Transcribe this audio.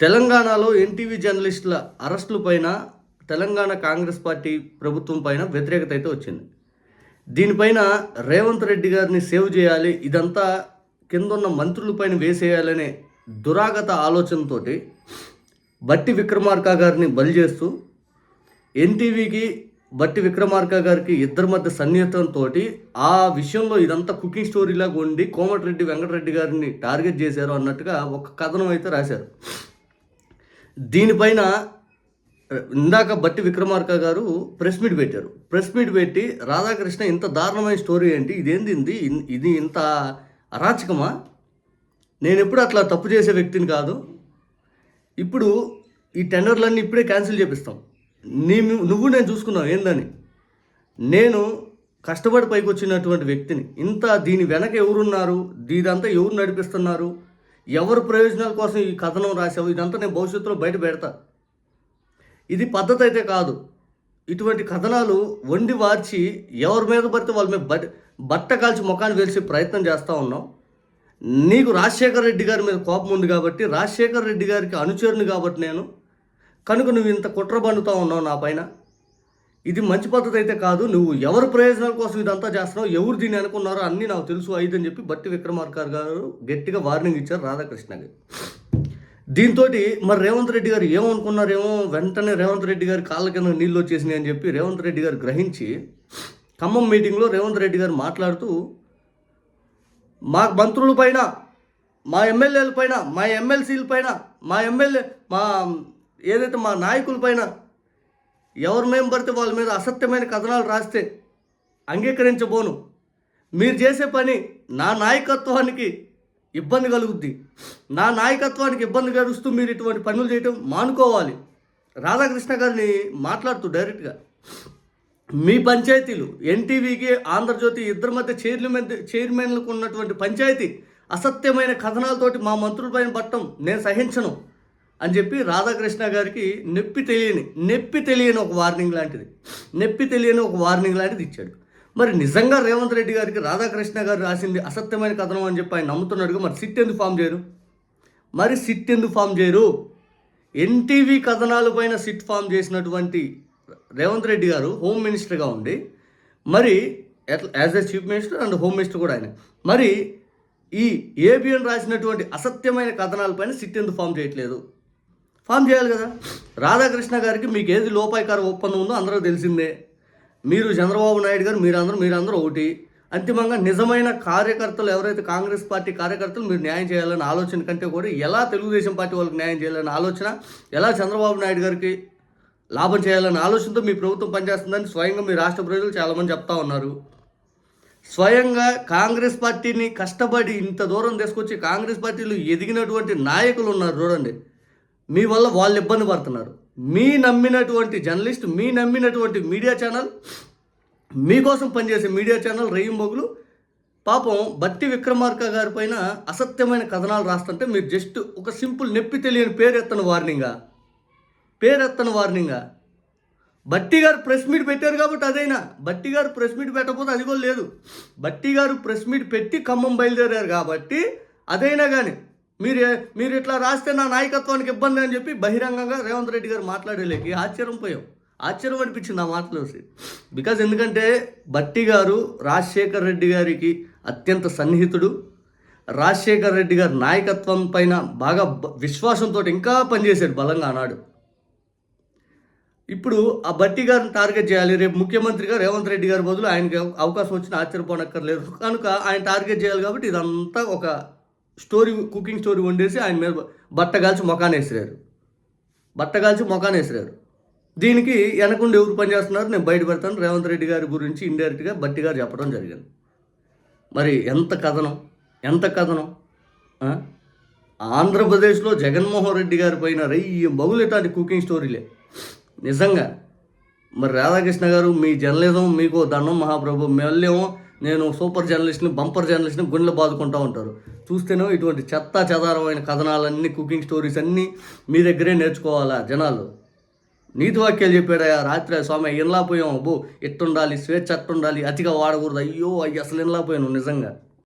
తెలంగాణలో ఎన్టీవీ జర్నలిస్టుల అరెస్టుల పైన తెలంగాణ కాంగ్రెస్ పార్టీ ప్రభుత్వం పైన వ్యతిరేకత అయితే వచ్చింది. దీనిపైన రేవంత్ రెడ్డి గారిని సేవ్ చేయాలి ఇదంతా కిందున్న మంత్రుల పైన వేసేయాలనే దురాగత ఆలోచనతోటి బట్టి విక్రమార్క గారిని బలి చేస్తూ ఎన్టీవీకి బట్టి విక్రమార్క గారికి ఇద్దరి మధ్య సన్నిహితంతో ఆ విషయంలో ఇదంతా కుకింగ్ స్టోరీలాగా ఉండి కోమటిరెడ్డి వెంకటరెడ్డి గారిని టార్గెట్ చేశారు అన్నట్టుగా ఒక కథనం అయితే రాశారు. దీనిపైన ఇందాక బట్టి విక్రమార్క గారు ప్రెస్ మీట్ పెట్టారు. ప్రెస్ మీట్ పెట్టి రాధాకృష్ణ ఇంత దారుణమైన స్టోరీ ఏంటి? ఇదేంది ఇది? ఇది ఇంత అరాచకమా? నేను ఎప్పుడు అట్లా తప్పు చేసే వ్యక్తిని కాదు. ఇప్పుడు ఈ టెండర్లన్నీ ఇప్పుడే క్యాన్సిల్ చేపిస్తాం. నీ నువ్వు నేను చూసుకున్నావు ఏందని. నేను కష్టపడి పైకి వచ్చినటువంటి వ్యక్తిని ఇంత దీని వెనక ఎవరున్నారు? దీదంతా ఎవరు నడిపిస్తున్నారు? ఎవరు ప్రయోజనాల కోసం ఈ కథనం రాసావు ఇదంతా నేను భవిష్యత్తులో బయట పెడతా. ఇది పద్ధతి అయితే కాదు. ఇటువంటి కథనాలు వండి వార్చి ఎవరి మీద పడితే వాళ్ళ మీద బట్ బట్ట కాల్చి ముఖాన్ని వేసే ప్రయత్నం చేస్తూ ఉన్నాం. నీకు రాజశేఖర రెడ్డి గారి మీద కోపం ఉంది కాబట్టి రాజశేఖర్ రెడ్డి గారికి అనుచరుని కాబట్టి నేను. కనుక నువ్వు ఇంత కుట్ర బండుతూ ఉన్నావు నా పైన. ఇది మంచి పద్ధతి అయితే కాదు నువ్వు ఎవరి ప్రయోజనాల కోసం ఇదంతా చేస్తున్నావు ఎవరు దీన్ని అనుకున్నారో అన్నీ నాకు తెలుసు ఐదు అని చెప్పి బట్టి విక్రమార్కర్ గారు గట్టిగా వార్నింగ్ ఇచ్చారు రాధాకృష్ణకి దీంతో మరి రేవంత్ రెడ్డి గారు ఏమనుకున్నారేమో వెంటనే రేవంత్ రెడ్డి గారి కాళ్ళ కింద నీళ్ళు వచ్చేసినాయి అని చెప్పి రేవంత్ రెడ్డి గారు గ్రహించి ఖమ్మం మీటింగ్లో రేవంత్ రెడ్డి గారు మాట్లాడుతూ మా మంత్రుల పైన మా ఎమ్మెల్యేల పైన మా ఎమ్మెల్సీల పైన మా ఎమ్మెల్యే మా ఏదైతే మా నాయకుల పైన ఎవరు మేము పడితే వాళ్ళ మీద అసత్యమైన కథనాలు రాస్తే అంగీకరించబోను. మీరు చేసే పని నా నాయకత్వానికి ఇబ్బంది కలుగుద్ది. నా నాయకత్వానికి ఇబ్బంది కలుస్తూ మీరు ఇటువంటి పనులు చేయటం మానుకోవాలి. రాధాకృష్ణ గారిని మాట్లాడుతూ డైరెక్ట్గా మీ పంచాయతీలు ఎన్టీవీకి ఆంధ్రజ్యోతి ఇద్దరి మధ్య చైర్మన్ చైర్మన్లకు ఉన్నటువంటి పంచాయతీ అసత్యమైన కథనాలతోటి మా మంత్రులపైన పట్టం నేను సహించను. అని చెప్పి రాధాకృష్ణ గారికి నొప్పి తెలియని నొప్పి తెలియని ఒక వార్నింగ్ లాంటిది. నొప్పి తెలియని ఒక వార్నింగ్ లాంటిది ఇచ్చాడు. మరి నిజంగా రేవంత్ రెడ్డి గారికి రాధాకృష్ణ గారు రాసింది అసత్యమైన కథనం అని చెప్పి ఆయన నమ్ముతున్నాడుగా మరి సిట్ ఎందుకు ఫామ్ చేయరు? మరి సిట్ ఎందుకు ఫామ్ చేయరు? ఎన్టీవీ కథనాలపైన సిట్ ఫామ్ చేసినటువంటి రేవంత్ రెడ్డి గారు హోమ్ మినిస్టర్గా ఉండి మరి as a chief minister and home minister కూడా ఆయన. మరి ఈ ఏబిఎన్ రాసినటువంటి అసత్యమైన కథనాలపైన సిట్ ఎందుకు ఫామ్ చేయట్లేదు? ఫామ్ చేయాలి కదా. రాధాకృష్ణ గారికి మీకు ఏది లోపాయకార ఒప్పందం ఉందో అందరూ తెలిసిందే. మీరు చంద్రబాబు నాయుడు గారు మీరందరూ మీరందరూ ఒకటి. అంతిమంగా నిజమైన కార్యకర్తలు ఎవరైతే కాంగ్రెస్ పార్టీ కార్యకర్తలు మీరు న్యాయం చేయాలనే ఆలోచన కంటే కూడా ఎలా తెలుగుదేశం పార్టీ వాళ్ళకి న్యాయం చేయాలనే ఆలోచన ఎలా చంద్రబాబు నాయుడు గారికి లాభం చేయాలనే ఆలోచనతో మీ ప్రభుత్వం పనిచేస్తుందని స్వయంగా మీ రాష్ట్ర ప్రజలు చాలామంది చెప్తా ఉన్నారు. స్వయంగా కాంగ్రెస్ పార్టీని కష్టపడి ఇంత దూరం తీసుకొచ్చి కాంగ్రెస్ పార్టీలో ఎదిగినటువంటి నాయకులు ఉన్నారు చూడండి. మీ వల్ల వాళ్ళు ఇబ్బంది పడుతున్నారు. మీ నమ్మినటువంటి జర్నలిస్ట్ మీ నమ్మినటువంటి మీడియా ఛానల్ మీకోసం పనిచేసే మీడియా ఛానల్ మొగులు పాపం బట్టి విక్రమార్క గారి పైన అసత్యమైన కథనాలు రాస్తుంటే మీరు జస్ట్ ఒక సింపుల్ నొప్పి తెలియని పేరెత్తన వార్నింగా. పేరెత్తన వార్నింగా. బట్టి గారు ప్రెస్ మీట్ పెట్టారు కాబట్టి అదైనా. బట్టి గారు ప్రెస్ మీట్ పెట్టకపోతే అది కూడా లేదు. బట్టి గారు ప్రెస్ మీట్ పెట్టి ఖమ్మం బయలుదేరారు కాబట్టి అదైనా కానీ మీరు మీరు ఇట్లా రాస్తే నా నాయకత్వానికి ఇబ్బంది అని చెప్పి బహిరంగంగా రేవంత్ రెడ్డి గారు మాట్లాడలేక ఆశ్చర్యం పోయాం. ఆశ్చర్యం అనిపించింది ఆ మాటలు బికాజ్ ఎందుకంటే భట్టి గారు రాజశేఖర్ రెడ్డి గారికి అత్యంత సన్నిహితుడు. రాజశేఖర్ రెడ్డి గారి నాయకత్వం పైన బాగా విశ్వాసంతో ఇంకా పనిచేశాడు బలంగా అన్నాడు ఇప్పుడు ఆ బట్టి గారిని టార్గెట్ చేయాలి. రేపు ముఖ్యమంత్రిగా రేవంత్ రెడ్డి గారి బదులు ఆయనకి అవకాశం వచ్చిన ఆశ్చర్యపోనక్కర్లేదు. కనుక ఆయన టార్గెట్ చేయాలి కాబట్టి ఇదంతా ఒక స్టోరీ కుకింగ్ స్టోరీ వండేసి ఆయన మీద బట్ట కాల్చి మొఖాన్ని వేసిరారు బట్ట కాల్చి మొఖాన్ని వేసిరారు దీనికి వెనకుండి ఎవరు పనిచేస్తున్నారు నేను బయట పెడతాను. రేవంత్ రెడ్డి గారి గురించి ఇండైరెక్ట్గా బట్టి గారు చెప్పడం జరిగింది. మరి ఎంత కథనం? ఎంత కథనం? ఆంధ్రప్రదేశ్లో జగన్మోహన్ రెడ్డి గారి పైన రయ్యి బగులేటాంటి కుకింగ్ స్టోరీలే. నిజంగా. మరి రాధాకృష్ణ గారు మీ జర్నలిజం మీకు దండం మహాప్రభు మళ్ళేమో నేను సూపర్ జర్నలిస్ట్ని బంపర్ జర్నలిస్ట్ని గుండెలు బాదుకుంటూ ఉంటారు. చూస్తేనే ఇటువంటి చెత్త చెదారమైన కథనాలన్నీ కుకింగ్ స్టోరీస్ అన్నీ మీ దగ్గరే నేర్చుకోవాలా జనాలు? నీతి వాక్యాలు చెప్పాడు రాత్రి స్వామి ఇన్లా పోయాం అబ్బో ఎట్టుండాలి స్వేచ్ఛ అట్టుండాలి అతిగా వాడకూడదు. అయ్యో అయ్యి అసలు ఇన్లా పోయాను నిజంగా.